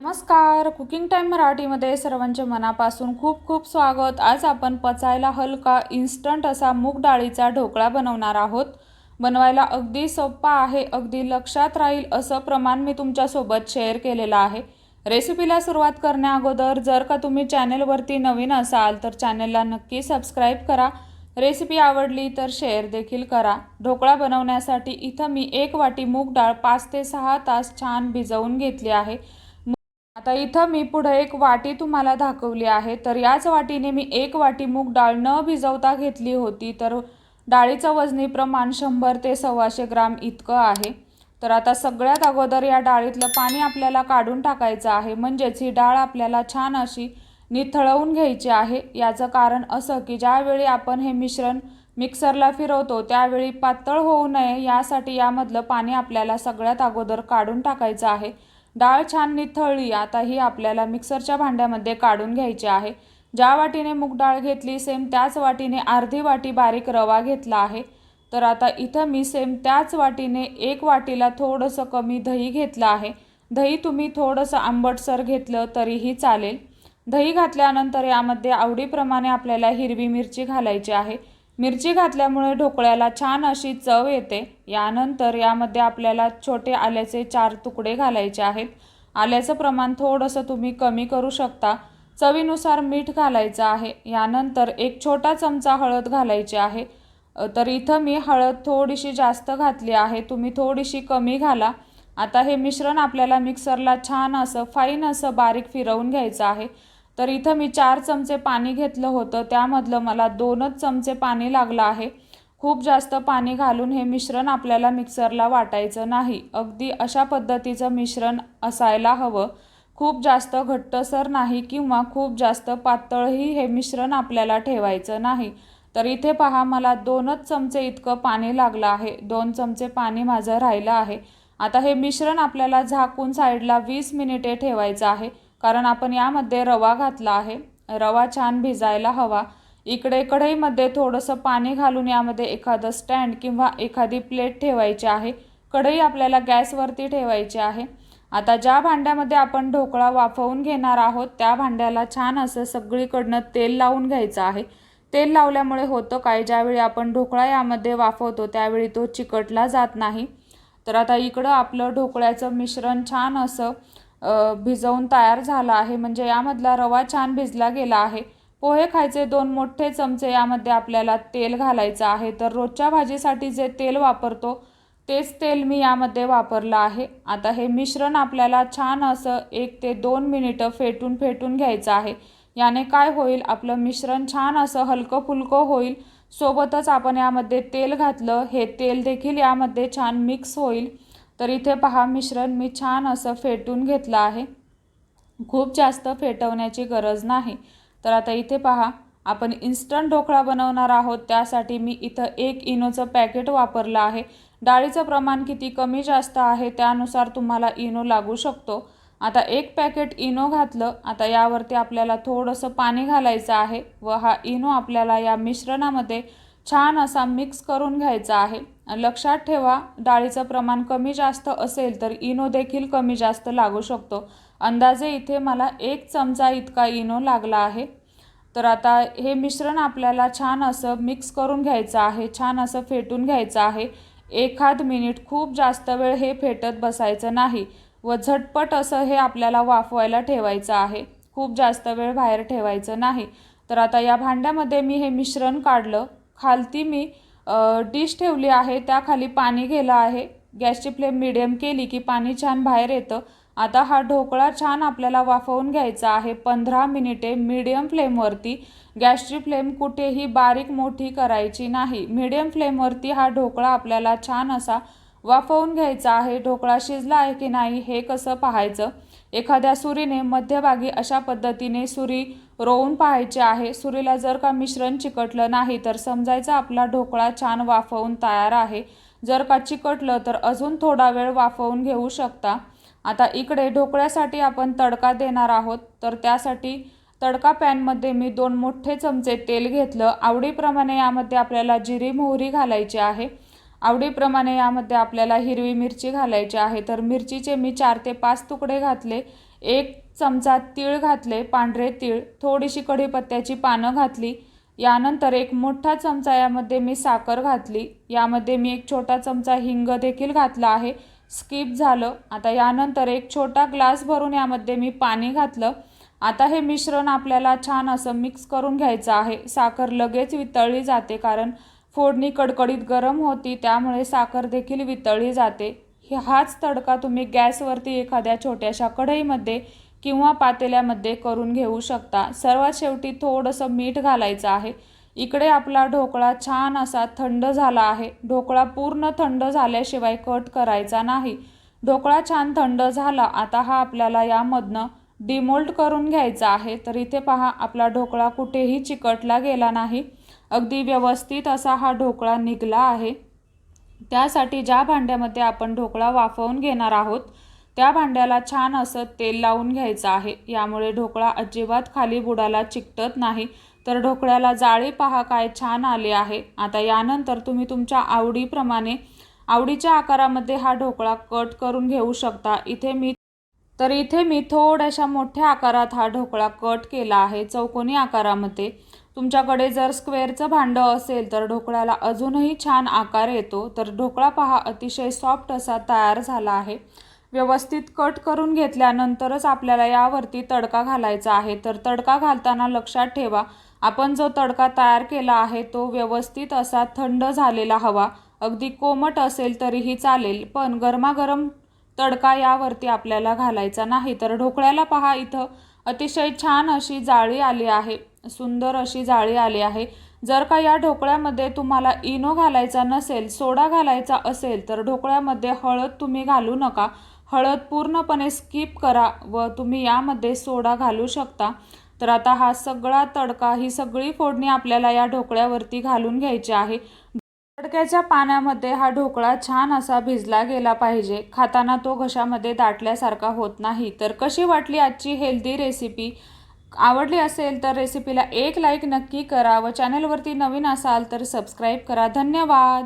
नमस्कार. Cooking time मराठीमध्ये सर्वांचे मनापासून खूप खूप स्वागत. आज आपण पचायला हलका इन्स्टंट असा मूग डाळीचा ढोकळा बनवणार आहोत. बनवायला अगदी सोपा आहे अगदी लक्षात राहील असं प्रमाण मी तुमच्यासोबत शेअर केलेलं आहे. रेसिपीला सुरुवात करण्याअगोदर जर का तुम्ही चॅनेलवरती नवीन असाल तर चॅनेलला नक्की सबस्क्राईब करा. रेसिपी आवडली तर शेअर देखील करा. ढोकळा बनवण्यासाठी इथं मी एक वाटी मूग डाळ पाच ते सहा तास छान भिजवून घेतली आहे. आता इथं मी पुढे एक वाटी तुम्हाला दाखवली आहे. तर याच वाटीने मी एक वाटी मूग डाळ न भिजवता घेतली होती. तर डाळीचं वजनी प्रमाण शंभर ते सव्वाशे ग्राम इतकं आहे. तर आता सगळ्यात अगोदर या डाळीतलं पाणी आपल्याला काढून टाकायचं आहे. म्हणजेच ही डाळ आपल्याला छान अशी निथळवून घ्यायची आहे. याचं कारण असं की ज्यावेळी आपण हे मिश्रण मिक्सरला फिरवतो त्यावेळी पातळ होऊ नये यासाठी यामधलं पाणी आपल्याला सगळ्यात अगोदर काढून टाकायचं आहे. डाळ छान निथळली. आता ही आपल्याला मिक्सरच्या भांड्यामध्ये काढून घ्यायची आहे. ज्या वाटीने मूग डाळ घेतली सेम त्याच वाटीने अर्धी वाटी बारीक रवा घेतला आहे. तर आता इथं मी सेम त्याच वाटीने एक वाटीला थोडंसं कमी दही घेतलं आहे. दही तुम्ही थोडंसं आंबटसर घेतलं तरीही चालेल. दही घातल्यानंतर यामध्ये आवडीप्रमाणे आपल्याला हिरवी मिरची घालायची आहे. मिरची घातल्यामुळे ढोकळ्याला छान अशी चव येते. यानंतर यामध्ये आपल्याला छोटे आल्याचे चार तुकडे घालायचे आहेत. आल्याचं प्रमाण थोडंसं तुम्ही कमी करू शकता. चवीनुसार मीठ घालायचं आहे. यानंतर एक छोटा चमचा हळद घालायची आहे. तर इथं मी हळद थोडीशी जास्त घातली आहे. तुम्ही थोडीशी कमी घाला. आता हे मिश्रण आपल्याला मिक्सरला छान असं फाईन असं बारीक फिरवून घ्यायचं आहे. तर इथं मी चार चमचे पाणी घेतलं होतं. त्यामधलं मला दोनच चमचे पाणी लागलं आहे. खूप जास्त पाणी घालून हे मिश्रण आपल्याला मिक्सरला वाटायचं नाही. अगदी अशा पद्धतीचं मिश्रण असायला हवं. खूप जास्त घट्टसर नाही किंवा खूप जास्त पातळही हे मिश्रण आपल्याला ठेवायचं नाही. तर इथे पहा मला दोनच चमचे इतकं पाणी लागलं आहे. दोन चमचे पाणी माझं राहिलं आहे. आता हे मिश्रण आपल्याला झाकून साईडला वीस मिनिटे ठेवायचं आहे. कारण आपण यामध्ये रवा घातला आहे. रवा छान भिजायला हवा. इकडे कढईमध्ये थोडंसं पाणी घालून यामध्ये एखादं स्टँड किंवा एखादी प्लेट ठेवायची आहे. कढई आपल्याला गॅसवरती ठेवायची आहे. आता ज्या भांड्यामध्ये आपण ढोकळा वाफवून घेणार आहोत त्या भांड्याला छान असं सगळीकडनं तेल लावून घ्यायचं आहे. तेल लावल्यामुळे होतं काय? ज्यावेळी आपण ढोकळा यामध्ये वाफवतो त्यावेळी तो चिकटला जात नाही. तर आता इकडं आपलं ढोकळ्याचं मिश्रण छान असं भिजवून तयार झाला आहे. म्हणजे यामधला रवा छान भिजला गेला आहे. पोहे खायचे दोन मोठे चमचे यामध्ये आपल्याला तेल घालायचं आहे. तर रोजच्या भाजीसाठी जे तेल वापरतो तेच तेल मी यामध्ये वापरलं आहे. आता हे मिश्रण आपल्याला छान असं एक ते दोन मिनिटं फेटून फेटून घ्यायचं आहे. याने काय होईल आपलं मिश्रण छान असं हलकं फुलकं होईल. सोबतच आपण यामध्ये तेल घातलं हे तेल देखील यामध्ये छान मिक्स होईल. तर इथे पहा मिश्रण मी छान असं फेटून घेतलं आहे. खूप जास्त फेटवण्याची गरज नाही. तर आता इथे पहा आपण इन्स्टंट ढोकळा बनवणार आहोत. त्यासाठी मी इथं एक इनोचं पॅकेट वापरलं आहे. डाळीचं प्रमाण किती कमी जास्त आहे त्यानुसार तुम्हाला इनो लागू शकतो. आता एक पॅकेट इनो घातलं. आता यावरती आपल्याला थोडंसं पाणी घालायचं आहे व हा इनो आपल्याला या मिश्रणामध्ये छान असा मिक्स करून घ्यायचा आहे. लक्षात ठेवा डाळीचं प्रमाण कमी जास्त असेल तर इनो देखील कमी जास्त लागू शकतो. अंदाजे इथे मला एक चमचा इतका इनो लागला आहे. तर आता हे मिश्रण आपल्याला छान असं मिक्स करून घ्यायचं आहे छान असं फेटून घ्यायचं आहे. एखाद मिनिट खूप जास्त वेळ हे फेटत बसायचं नाही व झटपट असं हे आपल्याला वाफवायला ठेवायचं आहे. खूप जास्त वेळ बाहेर ठेवायचं नाही. तर आता या भांड्यामध्ये मी हे मिश्रण काढलं. खालती मी डिश ठेवली आहे त्याखाली पाणी गेलं आहे. गॅसची फ्लेम मिडियम केली की पाणी छान बाहेर येतं. आता हा ढोकळा छान आपल्याला वाफवून घ्यायचा आहे. पंधरा मिनिटे मीडियम फ्लेमवरती गॅसची फ्लेम कुठेही बारीक मोठी करायची नाही. मीडियम फ्लेमवरती हा ढोकळा आपल्याला छान असा वाफवून घ्यायचा आहे. ढोकळा शिजला आहे की नाही हे कसं पाहायचं? एखाद्या सुरीने मध्यभागी अशा पद्धतीने सुरी रोवून पाहायची आहे. सुरीला जर का मिश्रण चिकटलं नाही तर समजायचं आपला ढोकळा छान वाफवून तयार आहे. जर का चिकटलं तर अजून थोडा वेळ वाफवून घेऊ शकता. आता इकडे ढोकळ्यासाठी आपण तडका देणार आहोत. तर त्यासाठी तडका पॅनमध्ये मी दोन मोठे चमचे तेल घेतलं. आवडीप्रमाणे यामध्ये आपल्याला जिरी मोहरी घालायची आहे. आवडीप्रमाणे यामध्ये आपल्याला हिरवी मिरची घालायची आहे. तर मिरचीचे मी चार ते पाच तुकडे घातले. एक चमचा तीळ घातले पांढरे तीळ. थोडीशी कढीपत्त्याची पानं घातली. यानंतर एक मोठा चमचा यामध्ये मी साखर घातली. यामध्ये मी एक छोटा चमचा हिंग देखील घातला आहे. स्किप झालं. आता यानंतर एक छोटा ग्लास भरून यामध्ये मी पाणी घातलं. आता हे मिश्रण आपल्याला छान असं मिक्स करून घ्यायचं आहे. साखर लगेच वितळली जाते कारण फोडणी कडकडीत गरम होती त्यामुळे साखर देखील वितळली जाते. हाच तडका तुम्ही गॅसवरती एखाद्या छोट्याशा कढईमध्ये किंवा पातेल्यामध्ये करून घेऊ शकता. सर्वात शेवटी थोडंसं मीठ घालायचं आहे. इकडे आपला ढोकळा छान असा थंड झाला आहे. ढोकळा पूर्ण थंड झाल्याशिवाय कट करायचा नाही. ढोकळा छान थंड झाला आता हा आपल्याला यामधनं डिमोल्ट करून घ्यायचा आहे. तर इथे पहा आपला ढोकळा कुठेही चिकटला गेला नाही. अगदी व्यवस्थित असा हा ढोकळा निघला आहे. त्यासाठी ज्या भांड्यामध्ये आपण ढोकळा वाफवून घेणार आहोत त्या भांड्याला छान असं तेल लावून घ्यायचं आहे. यामुळे ढोकळा अजिबात खाली बुडाला चिकटत नाही. तर ढोकळ्याला जाळी पहा काय छान आले आहे. आता यानंतर तुम्ही तुमच्या आवडीप्रमाणे आवडीच्या आकारामध्ये हा ढोकळा कट करून घेऊ शकता. इथे मी तर इथे मी थोड्याशा मोठ्या आकारात हा ढोकळा कट केला आहे चौकोनी आकारामध्ये. तुमच्याकडे जर स्क्वेअरचं भांडं असेल तर ढोकळ्याला अजूनही छान आकार येतो. तर ढोकळा पहा अतिशय सॉफ्ट असा तयार झाला आहे. व्यवस्थित कट करून घेतल्यानंतरच आपल्याला यावरती तडका घालायचा आहे. तर तडका घालताना लक्षात ठेवा आपण जो तडका तयार केला आहे तो व्यवस्थित असा थंड झालेला हवा. अगदी कोमट असेल तरीही चालेल पण गरमागरम तडका यावरती आपल्याला घालायचा नाही. तर ढोकळ्याला पहा इथं अतिशय छान अशी जाळी आली आहे. सुंदर अशी जाळी आली आहे. जर का या ढोकळ्यामध्ये तुम्हाला इनो घालायचा नसेल सोडा घालायचा असेल तर ढोकळ्यामध्ये हळद तुम्ही घालू नका. हळद पूर्णपणे स्किप करा व तुम्ही यामध्ये सोडा घालू शकता. तर आता हा सगळा तडका ही सगळी फोडणी आपल्याला या ढोकळ्यावरती घालून घ्यायची आहे. तडक्याच्या पाण्यामध्ये हा ढोकळा छान असा भिजला गेला पाहिजे. खाताना तो घशामध्ये दाटल्यासारखा होत नाही. तर कशी वाटली आजची हेल्दी रेसिपी आवडली असेल तर रेसिपीला एक लाईक नक्की करा व चॅनलवरती नवीन असाल तर सबस्क्राईब करा. धन्यवाद!